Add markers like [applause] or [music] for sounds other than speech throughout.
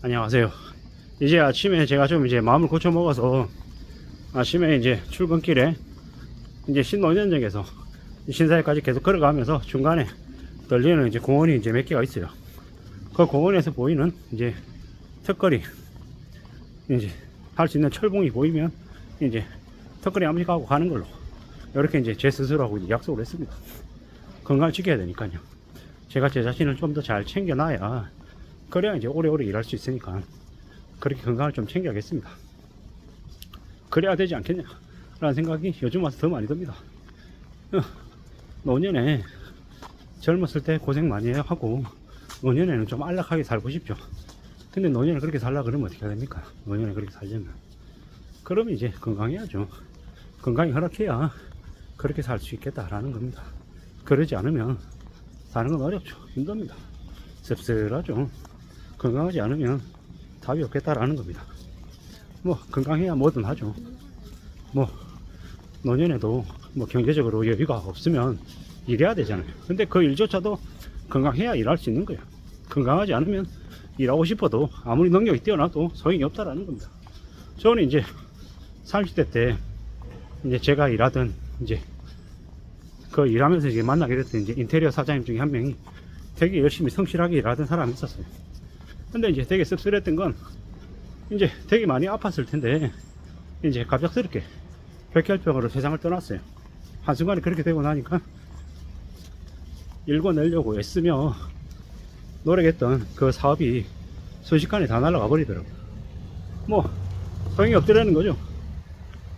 안녕하세요. 이제 아침에 제가 좀 이제 마음을 고쳐 먹어서 아침에 이제 출근길에 이제 신논현역에서 신사역까지 계속 걸어가면서 중간에 떨리는 이제 공원이 이제 몇 개가 있어요. 그 공원에서 보이는 이제 턱걸이 이제 할 수 있는 철봉이 보이면 이제 턱걸이 한 번씩 하고 가는 걸로 이렇게 이제 제 스스로하고 이제 약속을 했습니다. 건강을 지켜야 되니까요. 제가 제 자신을 좀 더 잘 챙겨놔야 그래야 이제 오래오래 일할 수 있으니까 그렇게 건강을 좀 챙겨야겠습니다. 그래야 되지 않겠냐 라는 생각이 요즘 와서 더 많이 듭니다. 어, 노년에 젊었을 때 고생 많이 하고 노년에는 좀 안락하게 살고 싶죠. 근데 노년에 그렇게 살라 그러면 어떻게 해야 됩니까? 노년에 그렇게 살려면. 그러면 이제 건강해야죠. 건강이 허락해야 그렇게 살 수 있겠다라는 겁니다. 그러지 않으면 사는 건 어렵죠. 힘듭니다. 씁쓸하죠. 건강하지 않으면 답이 없겠다라는 겁니다. 뭐 건강해야 뭐든 하죠. 뭐 노년에도 뭐 경제적으로 여유가 없으면 일해야 되잖아요. 근데 그 일조차도 건강해야 일할 수 있는 거예요. 건강하지 않으면 일하고 싶어도 아무리 능력이 뛰어나도 소용이 없다라는 겁니다. 저는 이제 30대 때 이제 제가 일하던 이제 그 일하면서 이제 만나게 됐던 이제 인테리어 사장님 중에 한 명이 되게 열심히 성실하게 일하던 사람이 있었어요. 근데 이제 되게 씁쓸했던 건 이제 되게 많이 아팠을 텐데 이제 갑작스럽게 백혈병으로 세상을 떠났어요. 한순간에 그렇게 되고 나니까 읽어내려고 애쓰며 노력했던 그 사업이 순식간에 다 날아가 버리더라고요. 뭐 소용이 없더라는 거죠.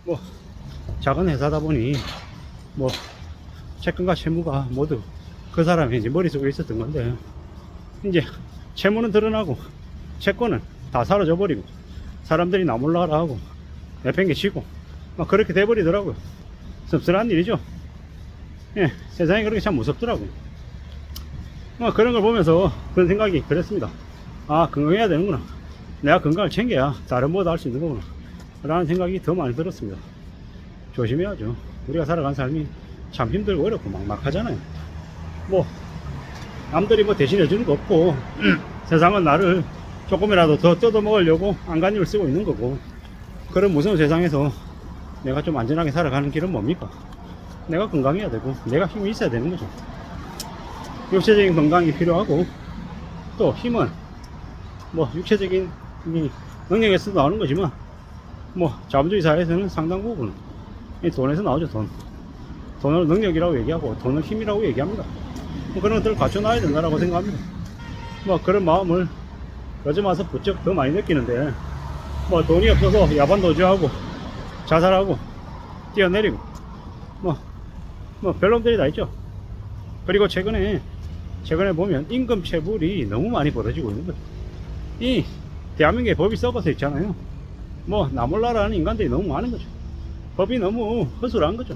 뭐 작은 회사다 보니 뭐 채권과 채무가 모두 그 사람의 이제 머릿속에 있었던 건데 이제 채무는 드러나고 채권은 다 사라져 버리고 사람들이 나 몰라라 하고 내팽개치고 막 그렇게 돼 버리더라고요. 씁쓸한 일이죠. 예 세상이 그렇게 참 무섭더라고요. 뭐 그런 걸 보면서 그런 생각이 그랬습니다. 아 건강해야 되는구나. 내가 건강을 챙겨야 다른 뭐도 할수 있는 거구나. 라는 생각이 더 많이 들었습니다. 조심해야죠. 우리가 살아간 삶이 참 힘들고 어렵고 막막하잖아요. 뭐 남들이 뭐 대신해 주는 거 없고 [clears throat] 세상은 나를 조금이라도 더 뜯어 먹으려고 안간힘을 쓰고 있는 거고 그런 무서운 세상에서 내가 좀 안전하게 살아가는 길은 뭡니까? 내가 건강해야 되고 내가 힘이 있어야 되는 거죠. 육체적인 건강이 필요하고 또 힘은 뭐 육체적인 이 능력에서 나오는 거지만 뭐 자본주의 사회에서는 상당 부분 이 돈에서 나오죠 돈. 돈을 능력이라고 얘기하고 돈을 힘이라고 얘기합니다 뭐 그런 것들을 갖춰놔야 된다라고 생각합니다. 뭐 그런 마음을 요즘 와서 부쩍 더 많이 느끼는데 뭐 돈이 없어서 야반 도주하고 자살하고 뛰어내리고 뭐, 뭐 별놈들이 다 있죠. 그리고 최근에 최근에 보면 임금 체불이 너무 많이 벌어지고 있는 거죠. 이 대한민국의 법이 썩어서 있잖아요. 뭐 나몰라라는 인간들이 너무 많은 거죠. 법이 너무 허술한 거죠.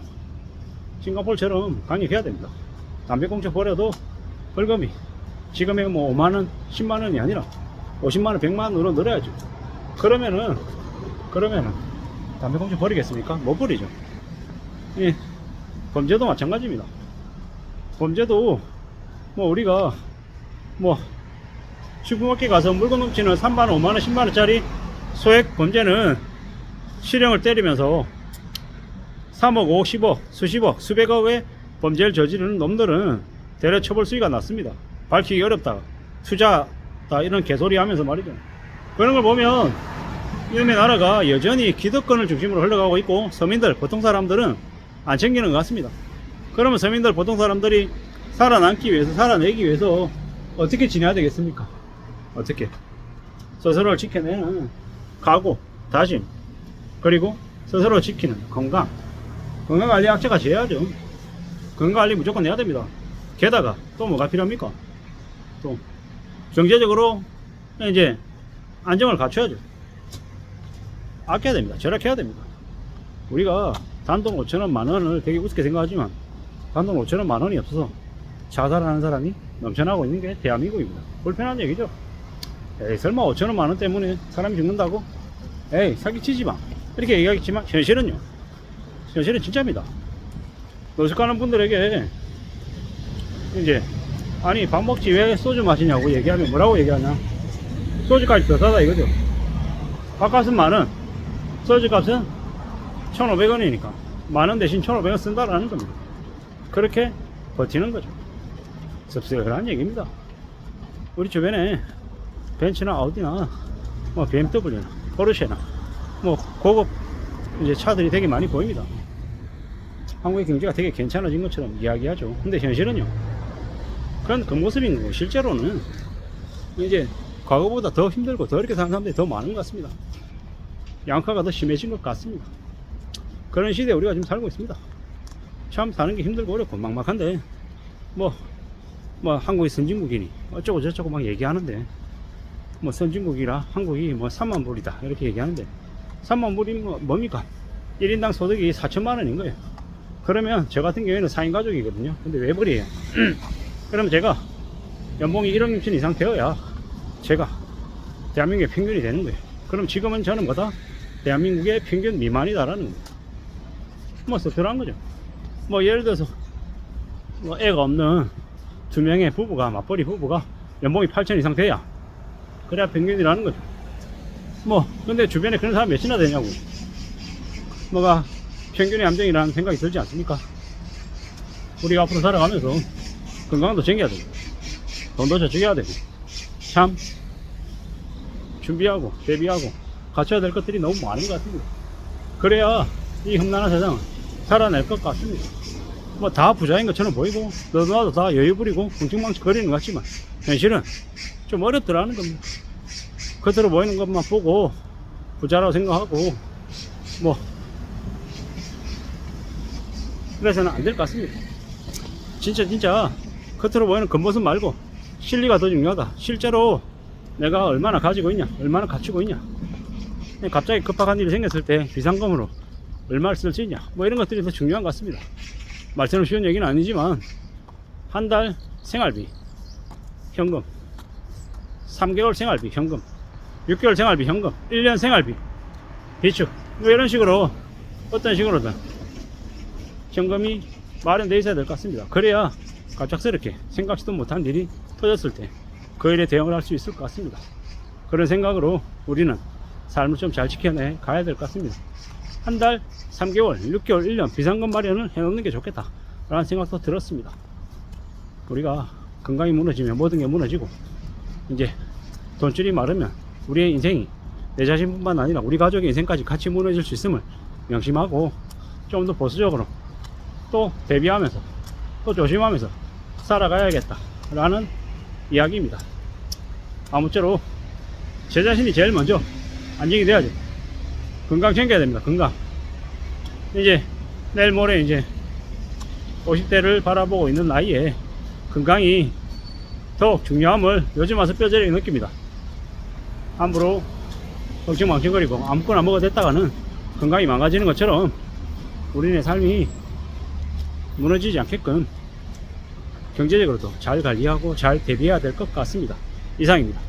싱가포르처럼 강력해야 됩니다. 담배꽁초 버려도 벌금이 지금의 뭐 5만원, 10만원이 아니라 50만원, 100만원으로 늘어야죠. 그러면은, 그러면은 담배꽁초 버리겠습니까? 못 버리죠. 예, 범죄도 마찬가지입니다. 범죄도 뭐 우리가 뭐 슈퍼마켓 가서 물건 훔치는 3만원, 5만원, 10만원짜리 소액 범죄는 실형을 때리면서 3억, 5억, 10억, 수십억, 수백억의 범죄를 저지르는 놈들은 대려 처벌 수위가 낮습니다. 밝히기 어렵다. 투자다. 이런 개소리 하면서 말이죠. 그런 걸 보면 이놈의 나라가 여전히 기득권을 중심으로 흘러가고 있고 서민들, 보통 사람들은 안 챙기는 것 같습니다. 그러면 서민들, 보통 사람들이 살아남기 위해서, 살아내기 위해서 어떻게 지내야 되겠습니까? 어떻게? 스스로를 지켜내는 각오, 다짐, 그리고 스스로 지키는 건강. 건강관리 약자가 돼야죠. 건강관리 무조건 해야 됩니다. 게다가 또 뭐가 필요합니까? 또 경제적으로 이제 안정을 갖춰야죠. 아껴야 됩니다. 절약해야 됩니다. 우리가 단돈 5천원 만원을 되게 우습게 생각하지만 단돈 5천원 만원이 없어서 자살하는 사람이 넘쳐나고 있는 게 대한민국입니다. 불편한 얘기죠. 에이, 설마 5천원 만원 때문에 사람이 죽는다고? 에이, 사기치지 마. 이렇게 얘기하겠지만 현실은요. 현실은 진짜입니다. 노숙하는 분들에게 이제 아니 밥 먹지 왜 소주 마시냐고 얘기하면 뭐라고 얘기하냐 소주값이 더 싸다 이거죠. 밥값은 만원, 소주값은 1,500원이니까 만원 대신 1,500원 쓴다라는 겁니다. 그렇게 버티는 거죠. 씁쓸한 얘기입니다. 우리 주변에 벤츠나 아우디나 뭐 BMW나 포르쉐나 뭐 고급 이제 차들이 되게 많이 보입니다. 한국의 경제가 되게 괜찮아진 것처럼 이야기하죠. 근데 현실은요. 그런 그 모습인 거고 실제로는 이제 과거보다 더 힘들고 더 이렇게 사는 사람들이 더 많은 것 같습니다. 양파가 더 심해진 것 같습니다. 그런 시대에 우리가 지금 살고 있습니다. 참 사는 게 힘들고 어렵고 막막한데 뭐, 뭐 한국이 선진국이니 어쩌고 저쩌고 막 얘기하는데 뭐 선진국이라 한국이 뭐 3만 불이다 이렇게 얘기하는데 3만 불이 뭐 뭡니까? 1인당 소득이 4천만 원인 거예요. 그러면 저 같은 경우에는 4인 가족이거든요. 근데 왜 그래요? 그럼 제가 연봉이 1억 6천 이상 되어야 제가 대한민국의 평균이 되는 거예요. 그럼 지금은 저는 뭐다? 대한민국의 평균 미만이다라는 거예요. 뭐 씁쓸한 거죠. 뭐 예를 들어서 뭐 애가 없는 두 명의 부부가 맞벌이 부부가 연봉이 8천 이상 돼야 그래야 평균이라는 거죠. 뭐 근데 주변에 그런 사람 몇이나 되냐고. 뭐가 평균의 함정이라는 생각이 들지 않습니까? 우리가 앞으로 살아가면서 건강도 챙겨야 되고 돈도 저축해야 되고 참 준비하고 대비하고 갖춰야 될 것들이 너무 많은 것 같습니다. 그래야 이 험난한 세상을 살아낼 것 같습니다. 뭐 다 부자인 것처럼 보이고 너도 나도 다 여유 부리고 궁충망치 거리는 것 같지만 현실은 좀 어렵더라는 겁니다. 겉으로 보이는 것만 보고 부자라고 생각하고 뭐 그래서는 안 될 것 같습니다. 진짜 진짜 겉으로 보이는 겉모습 말고 실리가 더 중요하다. 실제로 내가 얼마나 가지고 있냐, 얼마나 갖추고 있냐. 갑자기 급박한 일이 생겼을 때 비상금으로 얼마를 쓸 수 있냐, 뭐 이런 것들이 더 중요한 것 같습니다. 말처럼 쉬운 얘기는 아니지만 한 달 생활비 현금, 3개월 생활비 현금, 6개월 생활비 현금, 1년 생활비 비축 뭐 이런 식으로 어떤 식으로든 현금이 마련되어 있어야 될 것 같습니다. 그래야 갑작스럽게 생각지도 못한 일이 터졌을 때 그 일에 대응을 할 수 있을 것 같습니다. 그런 생각으로 우리는 삶을 좀 잘 지켜내 가야 될 것 같습니다. 한 달, 3개월, 6개월, 1년 비상금 마련을 해놓는 게 좋겠다. 라는 생각도 들었습니다. 우리가 건강이 무너지면 모든 게 무너지고 이제 돈줄이 마르면 우리의 인생이 내 자신뿐만 아니라 우리 가족의 인생까지 같이 무너질 수 있음을 명심하고 좀 더 보수적으로 또 대비하면서 또 조심하면서 살아가야겠다. 라는 이야기입니다. 아무쪼록 제 자신이 제일 먼저 안정이 돼야죠. 건강 챙겨야 됩니다 건강. 이제 내일 모레 이제 50대를 바라보고 있는 나이에 건강이 더욱 중요함을 요즘 와서 뼈저리게 느낍니다. 함부로 엉청망청거리고 아무거나 먹어 댔다가는 건강이 망가지는 것처럼 우리네 삶이 무너지지 않게끔 경제적으로도 잘 관리하고 잘 대비해야 될 것 같습니다. 이상입니다.